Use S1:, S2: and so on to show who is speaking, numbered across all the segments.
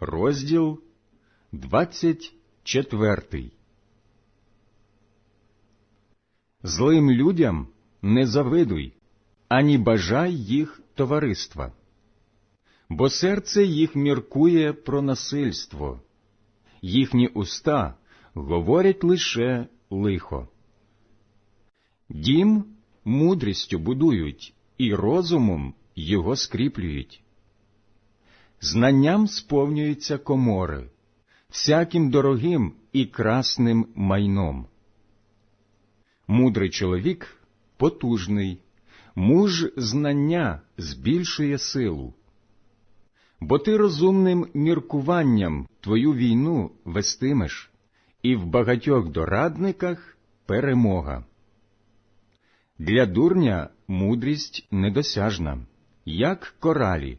S1: розділ 24 Злим людям не завидуй, ані бажай їх товариства, бо серце їх міркує про насильство, їхні уста говорять лише лихо. Дім мудрістю будують і розумом його скріплюють. Знанням сповнюються комори, всяким дорогим і красним майном. Мудрий чоловік потужний, муж знання збільшує силу. Бо ти розумним міркуванням твою війну вестимеш, і в багатьох дорадниках перемога. Для дурня мудрість недосяжна, як коралі,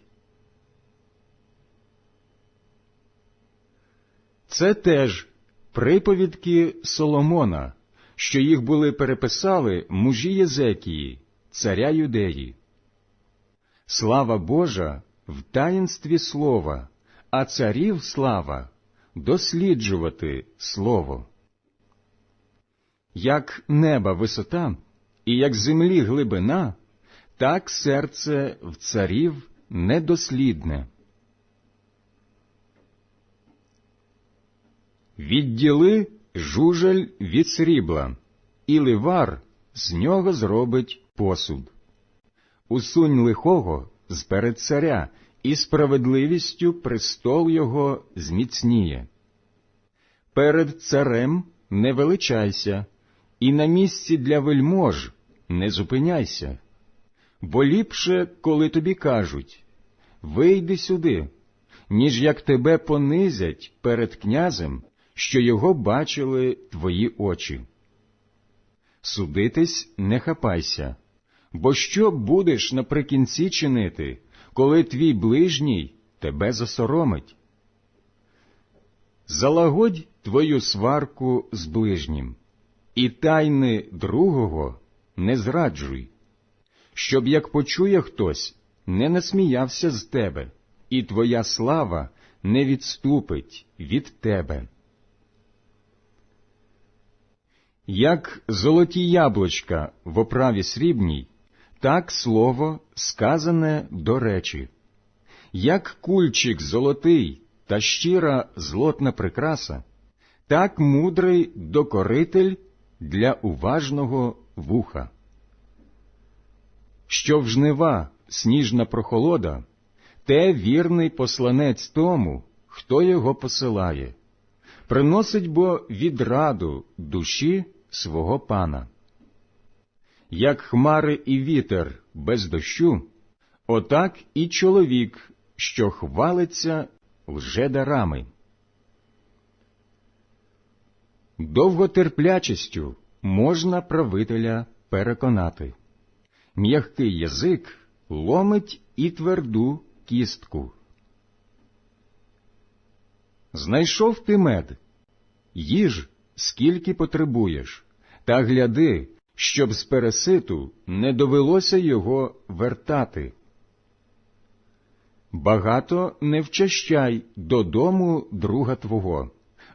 S1: Це теж приповідки Соломона, що їх були переписали мужі Єзекії, царя Юдеї. Слава Божа в таїнстві слова, а царів слава досліджувати слово. Як неба висота і як землі глибина, так серце в царів недослідне. Відділи жужель від срібла, і ливар з нього зробить посуд. Усунь лихого з перед царя, і справедливістю престол його зміцніє. Перед царем не величайся, і на місці для вельмож не зупиняйся, бо ліпше, коли тобі кажуть вийди сюди, ніж як тебе понизять перед князем, що його бачили твої очі. Судитись не хапайся, бо що будеш наприкінці чинити, коли твій ближній тебе засоромить? Залагодь твою сварку з ближнім, і тайни другого не зраджуй, щоб як почує хтось, не насміявся з тебе, і твоя слава не відступить від тебе. Як золоті яблучка в оправі срібній, так слово сказане до речі, як кульчик золотий та щира злотна прикраса, так мудрий докоритель для уважного вуха. Що в жнива сніжна прохолода, те вірний посланець тому, хто його посилає, приносить бо відраду душі свого пана. Як хмари і вітер без дощу, отак і чоловік, що хвалиться лжедарами. Довготерплячістю можна правителя переконати. М'який язик ломить і тверду кістку. Знайшов ти мед, їж, скільки потребуєш, та гляди, щоб з переситу не довелося його вертати. Багато не вчащай додому друга твого,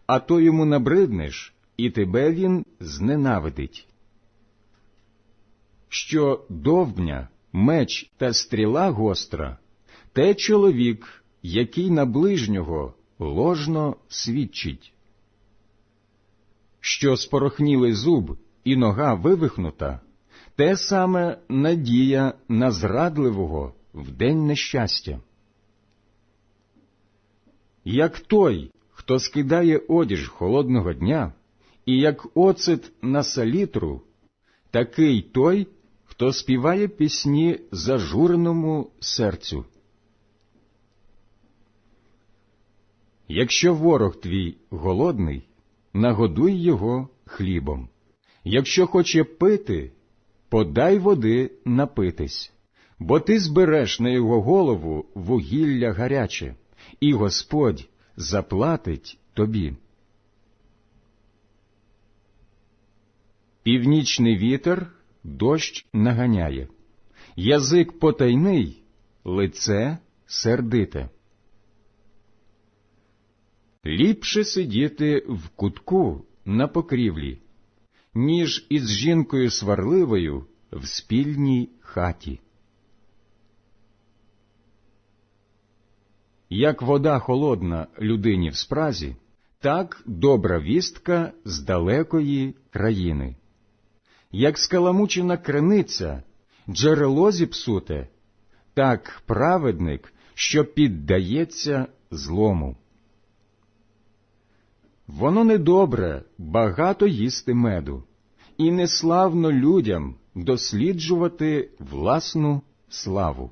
S1: а то йому набриднеш, і тебе він зненавидить. Що довбня, меч та стріла гостра, те чоловік, який на ближнього ложно свідчить. Що спорохнілий зуб і нога вивихнута, те саме надія на зрадливого в день нещастя. Як той, хто скидає одіж холодного дня, і як оцет на салітру, такий той, хто співає пісні зажуреному серцю. Якщо ворог твій голодний, нагодуй його хлібом. Якщо хоче пити, подай води напитись, бо ти збереш на його голову вугілля гаряче, і Господь заплатить тобі. Північний вітер дощ наганяє, язик потайний, лице сердите. Ліпше сидіти в кутку на покрівлі, ніж із жінкою сварливою в спільній хаті. Як вода холодна людині в спразі, так добра вістка з далекої країни. Як скаламучена криниця, джерело зіпсуте, так праведник, що піддається злому. Воно недобре багато їсти меду, і неславно людям досліджувати власну славу.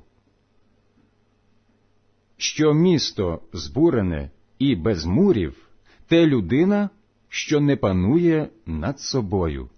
S1: Що місто збурене і без мурів, те людина, що не панує над собою.